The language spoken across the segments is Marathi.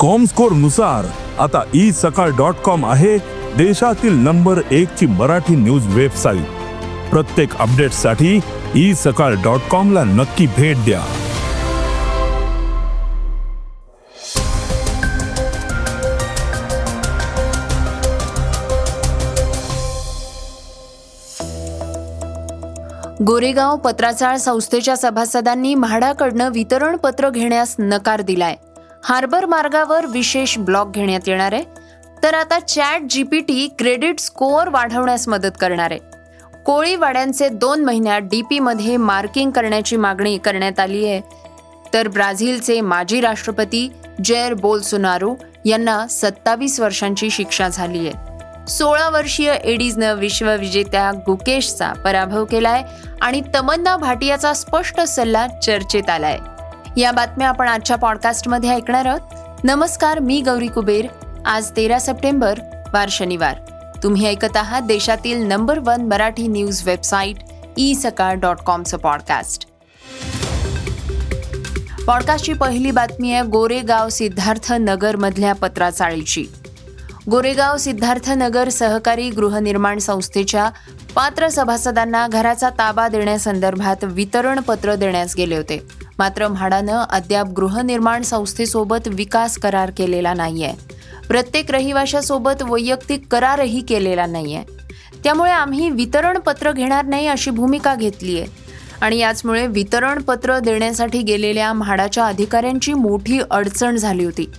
कॉम स्कोरनुसार आता ई सकाळ डॉट कॉम आहे देशातील नंबर एक ची मराठी न्यूज वेबसाईट प्रत्येक अपडेटसाठी ई सकाळ डॉट कॉम ला नक्की भेट द्या. गोरेगाव पत्राचाळ संस्थेच्या सभासदांनी म्हाडाकडनं वितरण पत्र घेण्यास नकार दिलाय. हार्बर मार्गावर विशेष ब्लॉक घेण्यात येणार आहे. तर आता चॅट जीपीटी क्रेडिट स्कोअर वाढवण्यास मदत करणार आहे. कोळीवाड्यांचे दोन महिन्यात डीपीमध्ये मार्किंग करण्याची मागणी करण्यात आली आहे. तर ब्राझीलचे माजी राष्ट्रपती जेर बोल्सोनारो यांना सत्तावीस वर्षांची शिक्षा झाली आहे. सोळा वर्षीय एडीजनं विश्वविजेत्या गुकेशचा पराभव केलाय आणि तमन्ना भाटियाचा स्पष्ट सल्ला चर्चेत आलाय. या बातम्या आपण आजच्या पॉडकास्टमध्ये ऐकणार आहोत. नमस्कार मी गौरी कुबेर. आज तेरा सप्टेंबर वार शनिवार. तुम्ही ऐकत आहात देशातील number one Marathi news website e Sakal dot कॉमचं podcast पॉडकास्टची पहिली बातमी आहे गोरेगाव सिद्धार्थ नगर मधल्या पत्राचाळीची. गोरेगाव सिद्धार्थ नगर सहकारी गृहनिर्माण संस्थेच्या पात्र सभासदांना घराचा ताबा देण्यासंदर्भात वितरण पत्र देण्यास गेले होते. मात्र म्हाडानं अद्याप गृहनिर्माण संस्थेसोबत विकास करार केलेला नाहीये. प्रत्येक रहिवाशासोबत वैयक्तिक करारही केलेला नाहीये. त्यामुळे आम्ही वितरण पत्र घेणार नाही अशी भूमिका घेतली आहे आणि याचमुळे वितरण पत्र देण्यासाठी गेलेल्या म्हाडाच्या अधिकाऱ्यांची मोठी अडचण झाली होती.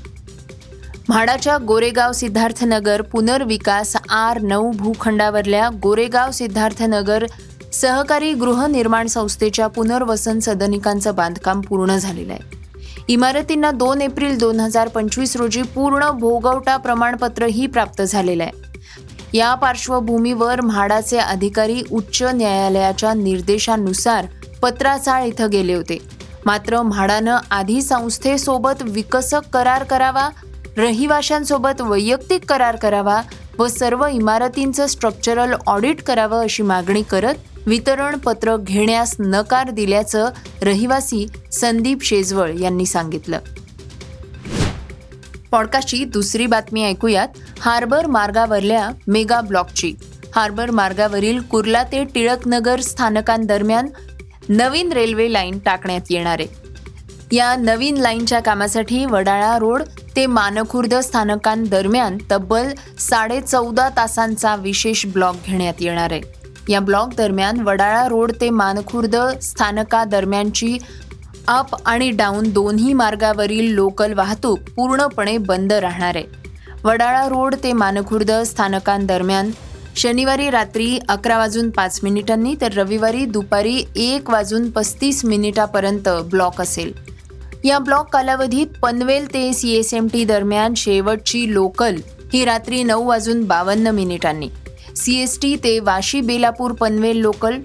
म्हाडाच्या गोरेगाव सिद्धार्थनगर पुनर्विकास आर नऊ भूखंडावरल्या गोरेगाव सिद्धार्थनगर सहकारी गृहनिर्माण संस्थेच्या पुनर्वसन सदनिकांचं बांधकाम पूर्ण झालेलं आहे. इमारतींना दोन एप्रिल दोन हजार पंचवीस रोजी पूर्ण भोगवटा प्रमाणपत्रही प्राप्त झालेलं आहे. या पार्श्वभूमीवर म्हाडाचे अधिकारी उच्च न्यायालयाच्या निर्देशानुसार पत्राचाळ इथं गेले होते. मात्र म्हाडानं आधी संस्थेसोबत विकसक करार करावा रहिवाशांसोबत वैयक्तिक करार करावा व सर्व इमारतींचं स्ट्रक्चरल ऑडिट करावं अशी मागणी करत वितरण पत्र घेण्यास नकार दिल्याचं रहिवासी संदीप शेजवळ यांनी सांगितलं. पॉडकास्टची दुसरी बातमी ऐकूयात. हार्बर मार्गावरल्या मेगा ब्लॉकची. हार्बर मार्गावरील कुर्ला ते टिळकनगर स्थानकांदरम्यान नवीन रेल्वे लाईन टाकण्यात येणार. आहे या नवीन लाईनच्या कामासाठी वडाळा रोड ते मानखुर्द स्थानकांदरम्यान तब्बल साडे चौदा तासांचा विशेष ब्लॉक घेण्यात येणार आहे. या ब्लॉक दरम्यान वडाळा रोड ते मानखुर्द स्थानकादरम्यानची अप आणि डाऊन दोन्ही मार्गावरील लोकल वाहतूक पूर्णपणे बंद राहणार आहे. वडाळा रोड ते मानखुर्द स्थानकांदरम्यान शनिवारी रात्री अकरा वाजून पाच मिनिटांनी तर रविवारी दुपारी एक वाजून पस्तीस मिनिटापर्यंत ब्लॉक असेल. या ब्लॉक कालावधीत पनवेल ते सी एस एम टी दरम्यान शेवटची लोकल ही रात्री नऊ वाजून बावन्न मिनिटांनी. सी एस टी ते वाशी बेलापूर पनवेल लोकल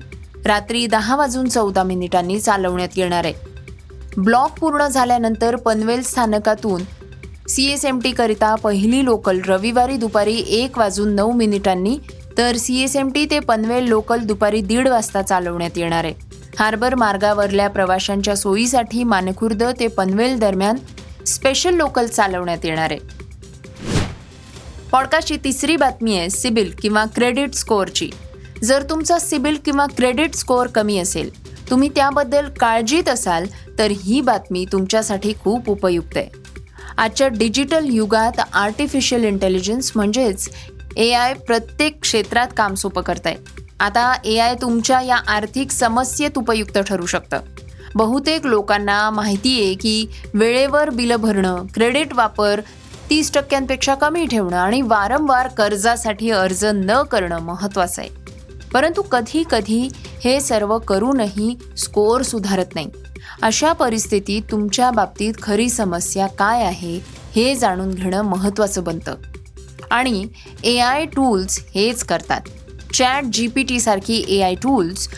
रात्री दहा वाजून चौदा मिनिटांनी चालवण्यात येणार आहे. ब्लॉक पूर्ण झाल्यानंतर पनवेल स्थानकातून सी एस एम टीकरिता पहिली लोकल रविवारी दुपारी एक वाजून नऊ मिनिटांनी तर सी एस एम टी ते पनवेल लोकल दुपारी दीड वाजता चालवण्यात येणार आहे. हार्बर मार्गावरल्या प्रवाशांच्या सोयीसाठी मानखुर्द ते पनवेल दरम्यान स्पेशल लोकल चालवण्यात येणार आहे. पॉडकास्टची तिसरी बातमी आहे सिबिल किंवा क्रेडिट स्कोअरची. जर तुमचा सिबिल किंवा क्रेडिट स्कोअर कमी असेल तुम्ही त्याबद्दल काळजीत असाल तर ही बातमी तुमच्यासाठी खूप उपयुक्त आहे. आजच्या डिजिटल युगात आर्टिफिशियल इंटेलिजन्स म्हणजेच ए आय प्रत्येक क्षेत्रात काम सोपं करत आहे आता ए आय तुमच्या या आर्थिक समस्येत उपयुक्त ठरू शकतं. बहुतेक लोकांना माहिती आहे की वेळेवर बिलं भरणं क्रेडिट वापर तीस टक्क्यांपेक्षा कमी ठेवणं आणि वारंवार कर्जासाठी अर्ज न करणं महत्त्वाचं आहे. परंतु कधी कधी हे सर्व करूनही स्कोअर सुधारत नाही. अशा परिस्थितीत तुमच्या बाबतीत खरी समस्या काय आहे हे जाणून घेणं महत्त्वाचं बनतं. आणि ए आय टूल्स हेच करतात. चॅट जी पी टीसारखी ए आय टूल्स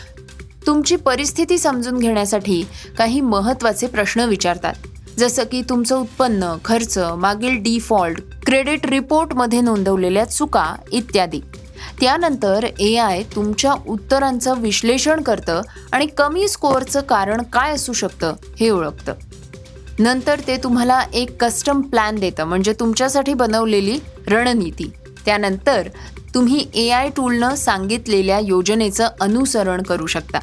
तुमची परिस्थिती समजून घेण्यासाठी काही महत्त्वाचे प्रश्न विचारतात. जसं की तुमचं उत्पन्न खर्च मागील डिफॉल्ट क्रेडिट रिपोर्टमध्ये नोंदवलेल्या चुका इत्यादी. त्यानंतर ए आय तुमच्या उत्तरांचं विश्लेषण करतं आणि कमी स्कोअरचं कारण काय असू शकतं हे ओळखतं. नंतर ते तुम्हाला एक कस्टम प्लॅन देतं म्हणजे तुमच्यासाठी बनवलेली रणनीती. त्यानंतर तुम्ही ए आय टूलनं सांगितलेल्या योजनेचं अनुसरण करू शकता.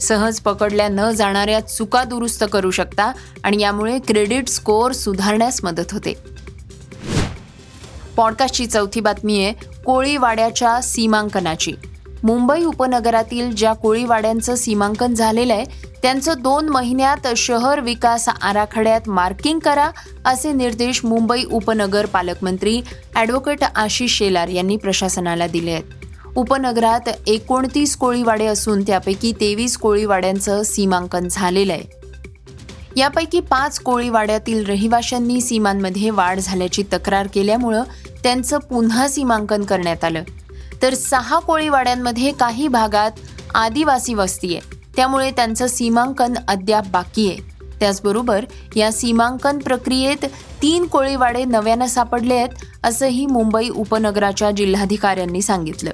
सहज पकडल्या न जाणाऱ्या चुका दुरुस्त करू शकता आणि यामुळे क्रेडिट स्कोअर सुधारण्यास मदत होते. पॉडकास्टची चौथी बातमी आहे कोळीवाड्याच्या सीमांकनाची. मुंबई उपनगरातील ज्या कोळीवाड्यांचं सीमांकन झालेलं आहे त्यांचं दोन महिन्यात शहर विकास आराखड्यात मार्किंग करा असे निर्देश मुंबई उपनगर पालकमंत्री ॲडव्होकेट आशिष शेलार यांनी प्रशासनाला दिले आहेत. उपनगरात एकोणतीस कोळीवाडे असून त्यापैकी तेवीस कोळीवाड्यांचं सीमांकन झालेलं आहे. यापैकी पाच कोळीवाड्यातील रहिवाशांनी सीमांमध्ये वाढ झाल्याची तक्रार केल्यामुळं त्यांचं पुन्हा सीमांकन करण्यात आलं. तर सहा कोळीवाड्यांमध्ये काही भागात आदिवासी वस्ती आहे. त्यामुळे त्यांचं सीमांकन अद्याप बाकी आहे. त्याचबरोबर या सीमांकन प्रक्रियेत तीन कोळीवाडे नव्यानं सापडले आहेत असंही मुंबई उपनगराच्या जिल्हाधिकाऱ्यांनी सांगितलं.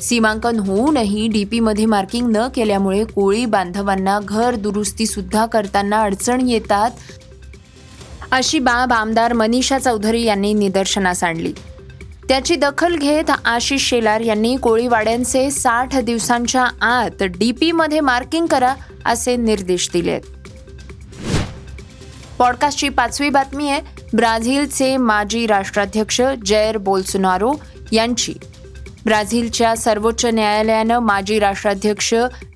सीमांकन होऊनही डीपीमध्ये मार्किंग न केल्यामुळे कोळी बांधवांना घर दुरुस्ती सुद्धा करताना अडचण येतात अशी बाब आमदार मनीषा चौधरी यांनी निदर्शनास आणली. त्याची दखल घेत आशिष शेलार यांनी कोळीवाड्यांचे साठ दिवसांच्या आत डीपीमध्ये मार्किंग करा असे निर्देश दिले पॉडकास्टची पाचवी बातमी आहे ब्राझीलचे माजी राष्ट्राध्यक्ष जैर बोल्सोनारो यांची. ब्राझीलच्या सर्वोच्च न्यायालयानं माजी राष्ट्राध्यक्ष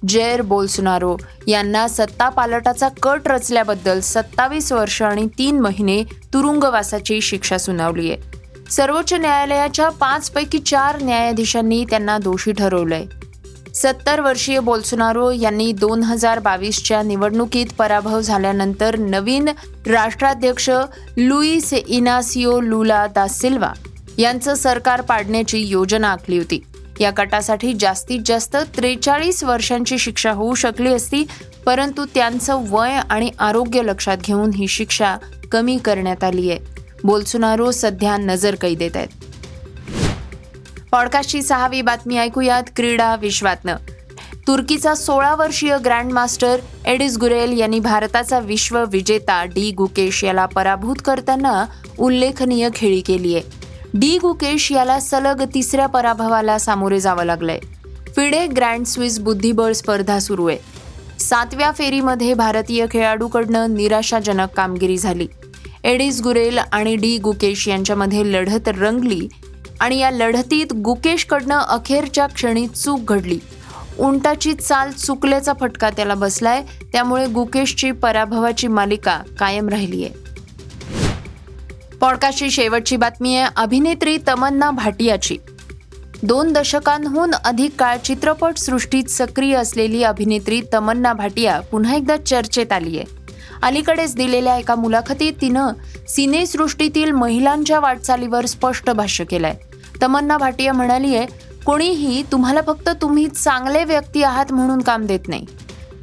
जेर बोल्सोनारो यांना सत्ता पालटाचा कट रचल्याबद्दल सत्तावीस वर्ष आणि तीन महिने तुरुंगवासाची शिक्षा सुनावली आहे. सर्वोच्च न्यायालयाच्या पाचपैकी चार न्यायाधीशांनी त्यांना दोषी ठरवलंय. सत्तर वर्षीय बोल्सोनारो यांनी दोन हजार बावीसच्या निवडणुकीत पराभव झाल्यानंतर नवीन राष्ट्राध्यक्ष लुईस इनासिओ लुला दा सिल्वा यांचं सरकार पाडण्याची योजना आखली होती. या गटासाठी जास्तीत जास्त त्रेचाळीस वर्षांची शिक्षा होऊ शकली असती परंतु त्यांचं वय आणि आरोग्य लक्षात घेऊन ही शिक्षा कमी करण्यात आली आहे. बोल्सोनारो सध्या नजर कैदेत आहेत. पॉडकास्टची सहावी बातमी ऐकूयात क्रीडा विश्वातनं. तुर्कीचा सोळा वर्षीय ग्रँडमास्टर एडिस गुरेल यांनी भारताचा विश्व विजेता डी गुकेश याला पराभूत करताना उल्लेखनीय खेळी केली आहे. डी गुकेश याला सलग तिसऱ्या पराभवाला सामोरे जावं लागलंय. फिडे ग्रँड स्विस बुद्धिबळ स्पर्धा सुरू आहे. सातव्या फेरीमध्ये भारतीय खेळाडूकडनं निराशाजनक कामगिरी झाली. एडिस गुरेल आणि डी गुकेश यांच्यामध्ये लढत रंगली आणि या लढतीत गुकेशकडनं अखेरच्या क्षणी चूक घडली. उंटाची चाल चुकल्याचा फटका त्याला बसलाय त्यामुळे गुकेशची पराभवाची मालिका कायम राहिली आहे पॉडकास्टची शेवटची बातमी आहे अभिनेत्री तमन्ना भाटियाची. दोन दशकांहून अधिक काळ चित्रपट सृष्टीत सक्रिय असलेली अभिनेत्री तमन्ना भाटिया पुन्हा एकदा चर्चेत आली आहे. अलीकडेच दिलेल्या एका मुलाखतीत तिनं सिनेसृष्टीतील महिलांच्या वाटचालीवर स्पष्ट भाष्य केलंय. तमन्ना भाटिया म्हणाली आहे कोणीही तुम्हाला फक्त तुम्ही चांगले व्यक्ती आहात म्हणून काम देत नाही.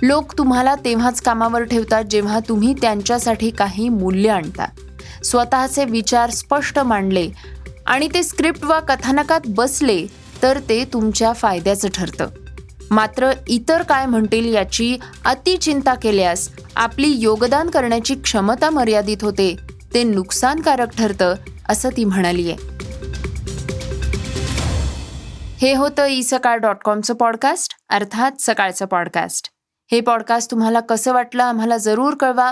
लोक तुम्हाला तेव्हाच कामावर ठेवतात जेव्हा तुम्ही त्यांच्यासाठी काही मूल्य आणता. स्वतःचे विचार स्पष्ट मांडले आणि ते स्क्रिप्ट वा कथानकात बसले तर ते तुमच्या फायद्याचं ठरतं. मात्र इतर काय म्हणतील याची अतिचिंता केल्यास आपली योगदान करण्याची क्षमता मर्यादित होते ते नुकसानकारक ठरतं असं ती म्हणाली आहे हे होतं ई सकाळ डॉट कॉमचं पॉडकास्ट अर्थात सकाळचं पॉडकास्ट. हे पॉडकास्ट तुम्हाला कसं वाटलं आम्हाला जरूर कळवा.